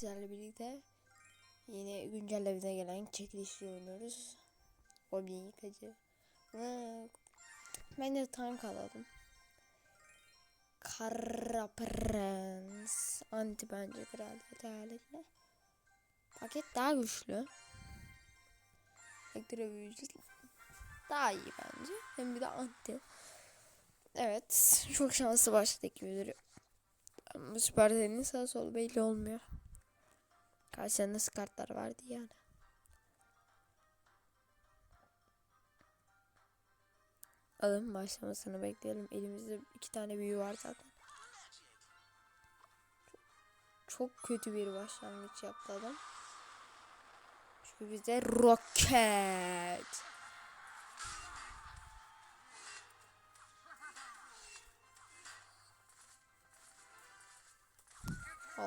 sizlerle birlikte yeni güncellemede gelen çekilişi oynuyoruz. Goblin yıkıcı. Ben de tank alalım. Kara Prens. Anti bence kraliyet hayaletle. Paket daha güçlü. Ekstra büyücü daha iyi bence. Hem bir de anti. Evet. Çok şanslı başladık gibi duruyor. Ama süper sağ sol belli olmuyor. Karşısında nasıl kartlar vardı yani. Alın başlamasını bekleyelim. Elimizde iki tane büyü var zaten. Çok kötü bir başlangıç yaptı adam. Çünkü bizde roket.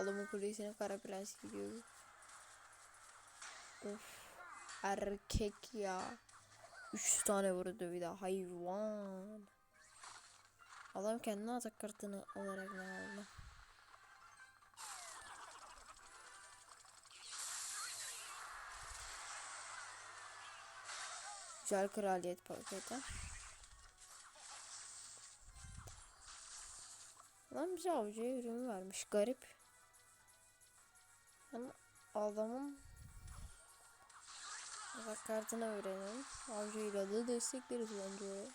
Ağlama kulesine kara prens gidiyor. Of. Erkek ya. Üç tane vurdu bir daha hayvan. Adam kendine atak kartını olarak ne aldı? Güzel kraliyet paketi. Lan bize avcıya ürün vermiş. Garip. Ama adamın Bak kartını öğrenelim. Avcıyla da destekleriz bence.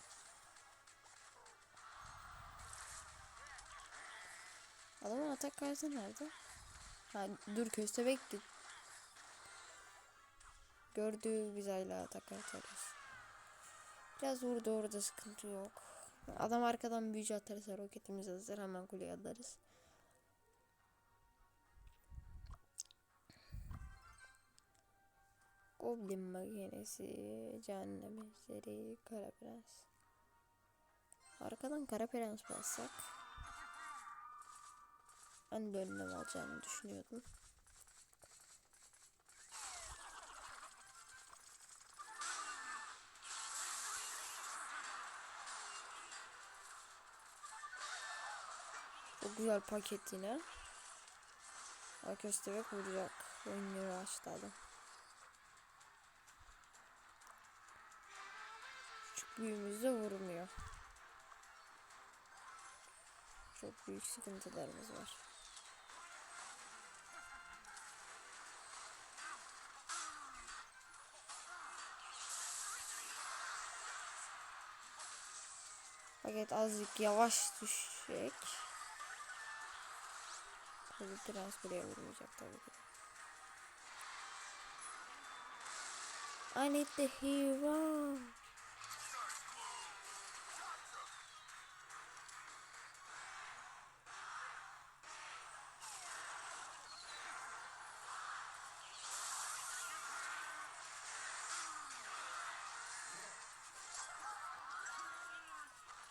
Adamın atak kartı nerede? Ha dur köstebek git. Gördüğü hala atak kartı arıyoruz. Biraz vurdu orada sıkıntı yok. Adam arkadan büyücü atarsa roketimiz hazır hemen kuleye atarız. Goblin makinesi, cehennem ejderi, kara prens. Arkadan kara prens bassak. Ben de önlem alacağını düşünüyordum. Güzel paket yine. Köstebek vuracak. Oyunları açtı adam. Küçük büyüğümüzde vurmuyor. Çok büyük sıkıntılarımız var. Paket azıcık yavaş düşecek. Tabii biraz buraya vurmayacak tabii ki. I need the hero.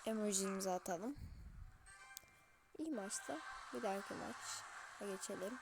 Emojimizi atalım. İyi maçta. Bir dahaki maç geçelim.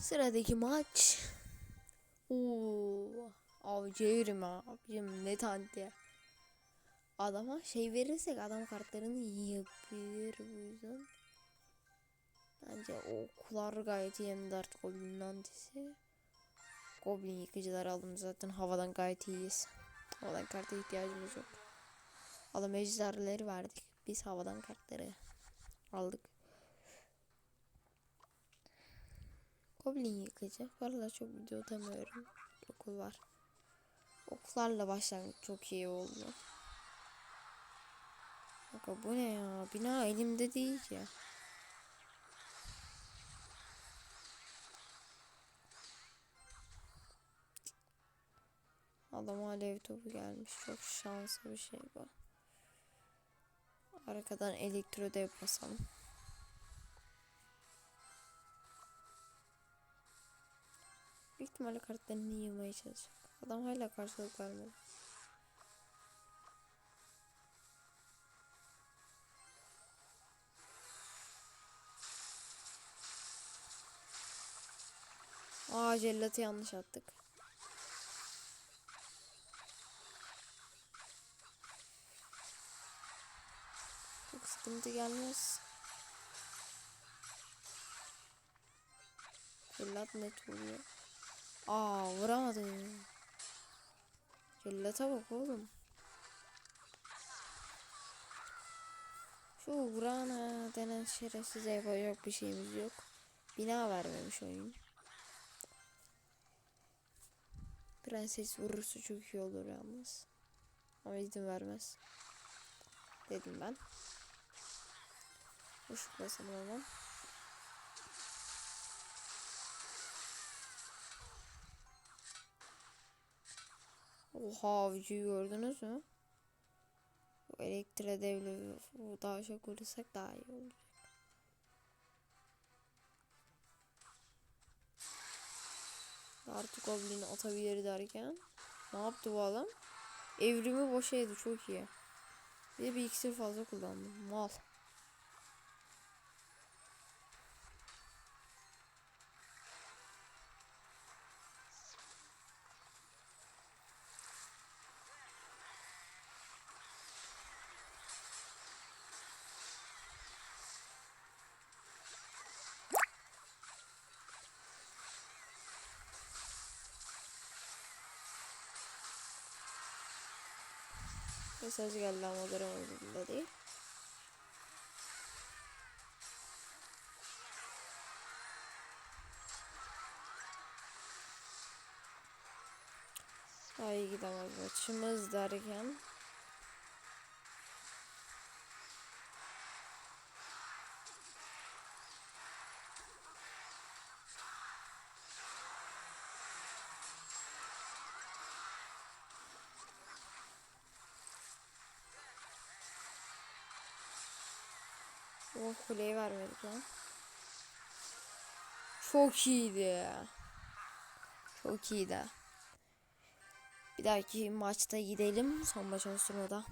Sıradaki maç. Oo, avcı yürüme abicim ne tanti. Adama şey verirsek adam kartlarını yiyebilir bu yüzden. Bence oklar gayet iyi artık Goblin antisi. Goblin yıkıcılar aldım zaten havadan gayet iyiyiz. Havadan karta ihtiyacımız yok. Adam ejderleri verdik. Biz havadan kartları aldık. Goblin yıkıcı. Valla çok video atamıyorum. Okul var. Oklarla başlangıç çok iyi oldu. Bak bu ne ya? Bina elimde değil ya. Adama alev topu gelmiş. Çok şanslı bir şey bu. Arkadan elektro dev Büyük ihtimalle kartlarını yığmaya çalışacak. Adam hala karşılık vermedi. Aa cellatı yanlış attık. Çok sıkıntı gelmez. Cellat net vuruyor. Aa vuramadı. Cellata bak oğlum. Şu Vrana denen şerefsize yapacak bir şeyimiz yok. Bina vermemiş oyun. Prenses vurursa çok iyi olur yalnız. Ama izin vermez. Dedim ben. Hoş basalım ama. Oha avcıyı gördünüz mü? Devli bu daha çok vurursak daha iyi olacak. Artık Goblin'i atabilir derken ne yaptı bu adam? Evrimi boşa yedi çok iyi. Bir de bir iksir fazla kullandım. Mal. Mesaj geldi ama göremedim de değil. İyi gidemez maçımız derken. Oh kuleyi vermedik lan. Çok iyiydi. Çok iyiydi. Bir dahaki maçta gidelim. Son maçın sırada.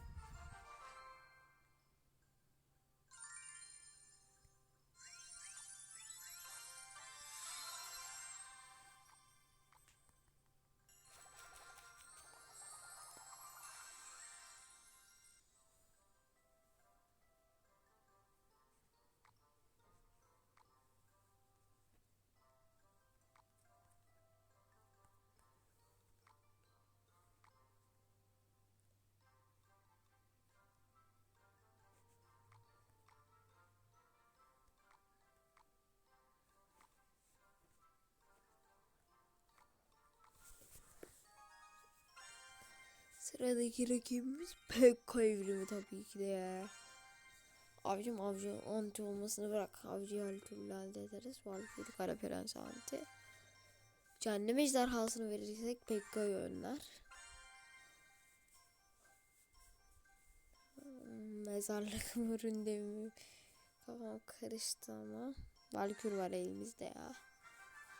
Sıradaki rakibimiz Pekka evrimi tabii ki de ya. Avcım avcı anti olmasını bırak. Avcıyı her türlü elde ederiz. Valkyrie kara prens anti. Cehennem ejderhasını verirsek Pekka yönler. Hmm, Mezarlık mırında mi? Kafam karıştı ama. Valkyrie var elimizde ya.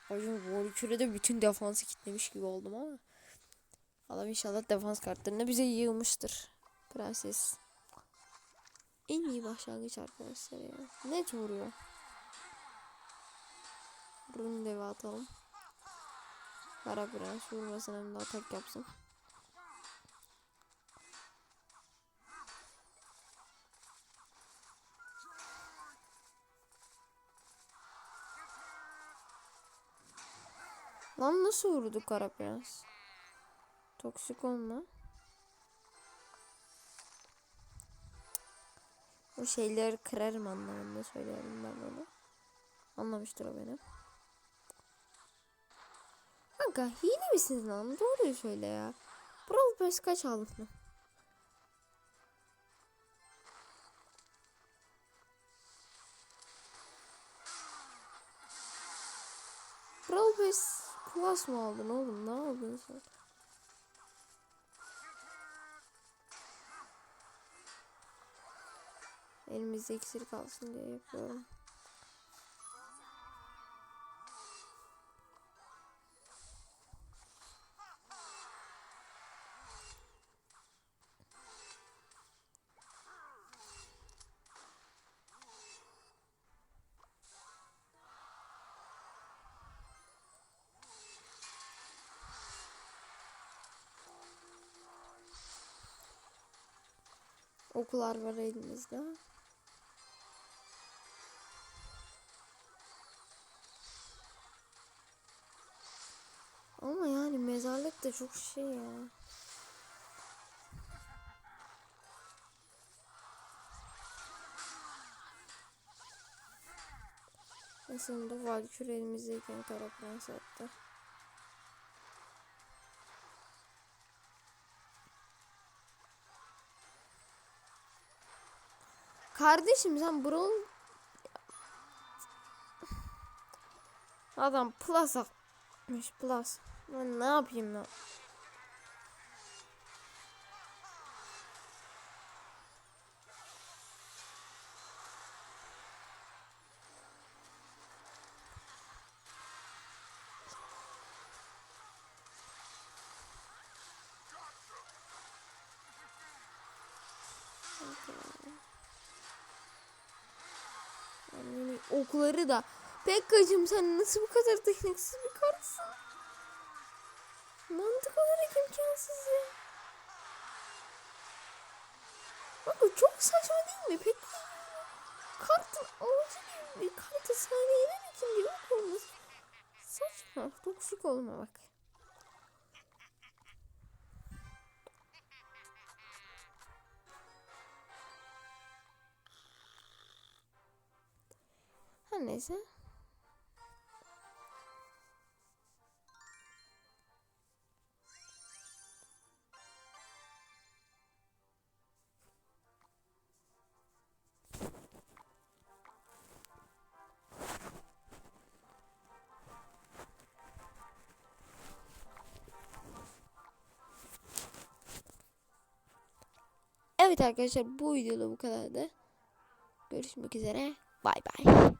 Hocam Valkyrie'de bütün defansı kitlemiş gibi oldum ama. Adam inşallah defans kartlarını bize yığmıştır. Prenses. En iyi başlangıç arkadaşlar ya. Net vuruyor. Rune devi atalım. Kara prens vurmasın hem de atak yapsın. Lan nasıl vurdu kara prens? Toksik olma. O şeyleri kırarım anlamında söylüyorum ben onu. Anlamıştır o beni. Kanka hile misin lan? Doğruyu söyle ya. Brawl Pass kaç aldın? Brawl Pass Plus mı aldın oğlum? Ne aldın sen? Elimizde iksir kalsın diye yapıyorum. Okular var elimizde. Da çok şey ya. Sonunda Valkür elimizdeyken kara prens. Kardeşim sen Brawl Adam plus atmış plus. Ben ne yapayım ben? Yani da. Pekkacım sen nasıl bu kadar tekniksiz bir karısın? Mantık olarak imkansız ya. Bak o çok saçma değil mi? Peki kartın amacı ne? Bir kartı saniyede mi kim yok olması? Saçma. Toksik olma bak. Her neyse. Evet arkadaşlar bu videoda bu kadardı. Görüşmek üzere. Bay bay.